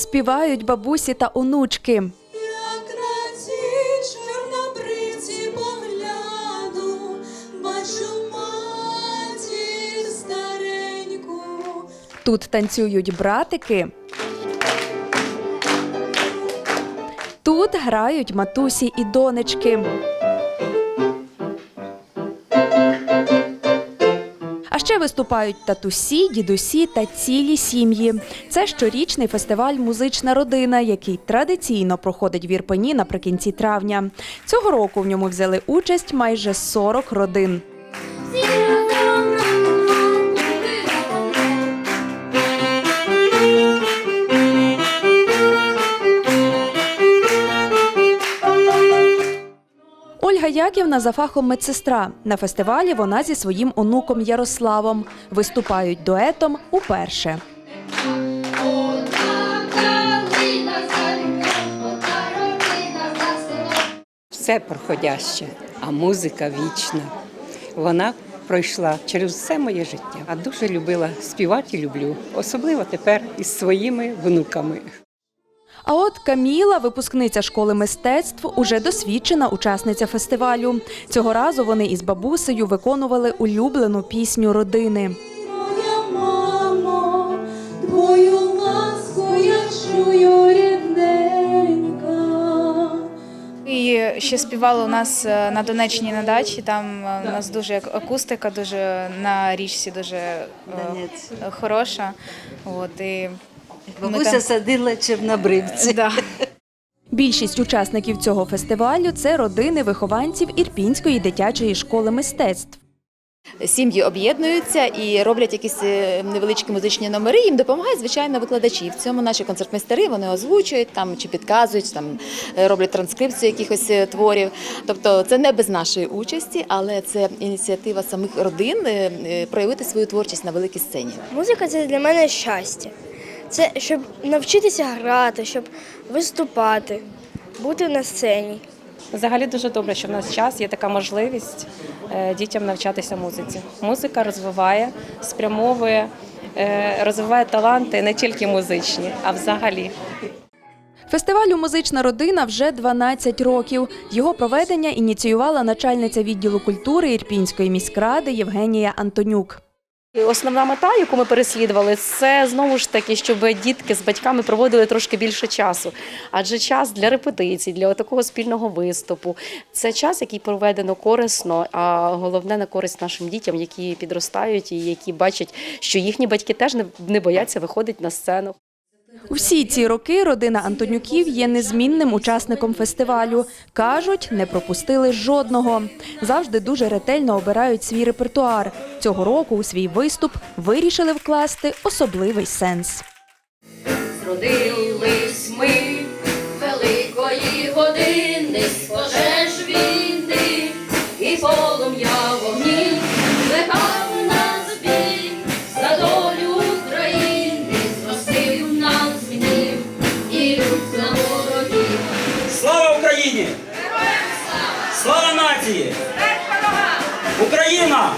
співають бабусі та онучки. Тут танцюють братики. Тут грають матусі і донечки. Ще виступають татусі, дідусі та цілі сім'ї. Це щорічний фестиваль Музична родина, який традиційно проходить в Ірпені наприкінці травня. Цього року в ньому взяли участь майже 40 родин. Ольга Яківна за фахом медсестра. На фестивалі вона зі своїм онуком Ярославом виступають дуетом уперше. все проходяще, а музика вічна. Вона пройшла через все моє життя. А дуже любила співати і люблю, особливо тепер із своїми внуками. А от Каміла, випускниця школи мистецтв, уже досвідчена учасниця фестивалю. Цього разу вони із бабусею виконували улюблену пісню родини. Моя мамо, твою ласку я чую рідненька. І ще співали у нас е, на Донеччині на дачі. Там е, у нас дуже акустика, дуже на річці дуже е, хороша. От, і Бабуся там- садила чорнобривці. Да. Більшість учасників цього фестивалю це родини вихованців Ірпінської дитячої школи мистецтв. Сім'ї об'єднуються і роблять якісь е, невеличкі музичні номери. Їм допомагають звичайно викладачі. В цьому наші концертмейстери вони озвучують там чи підказують, там е, роблять транскрипцію якихось е, творів. Тобто це не без нашої участі, але це ініціатива самих родин проявити свою творчість на великій сцені. Музика це для мене щастя. Це щоб навчитися грати, щоб виступати, бути на сцені. Взагалі дуже добре, що в нас час є така можливість е, дітям навчатися музиці. Музика розвиває, спрямовує, е, розвиває таланти не тільки музичні, а взагалі. Фестивалю Музична родина вже 12 років. Його проведення ініціювала начальниця відділу культури Ірпінської міськради Євгенія Антонюк. Основна мета, яку ми переслідували, це знову ж таки, щоб дітки з батьками проводили трошки більше часу. Адже час для репетицій, для такого спільного виступу це час, який проведено корисно, а головне на користь нашим дітям, які підростають і які бачать, що їхні батьки теж не бояться виходити на сцену. Усі ці роки родина Антонюків є незмінним учасником фестивалю. Кажуть, не пропустили жодного. Завжди дуже ретельно обирають свій репертуар. Цього року у свій виступ вирішили вкласти особливий сенс. Зродились ми нації! Україна!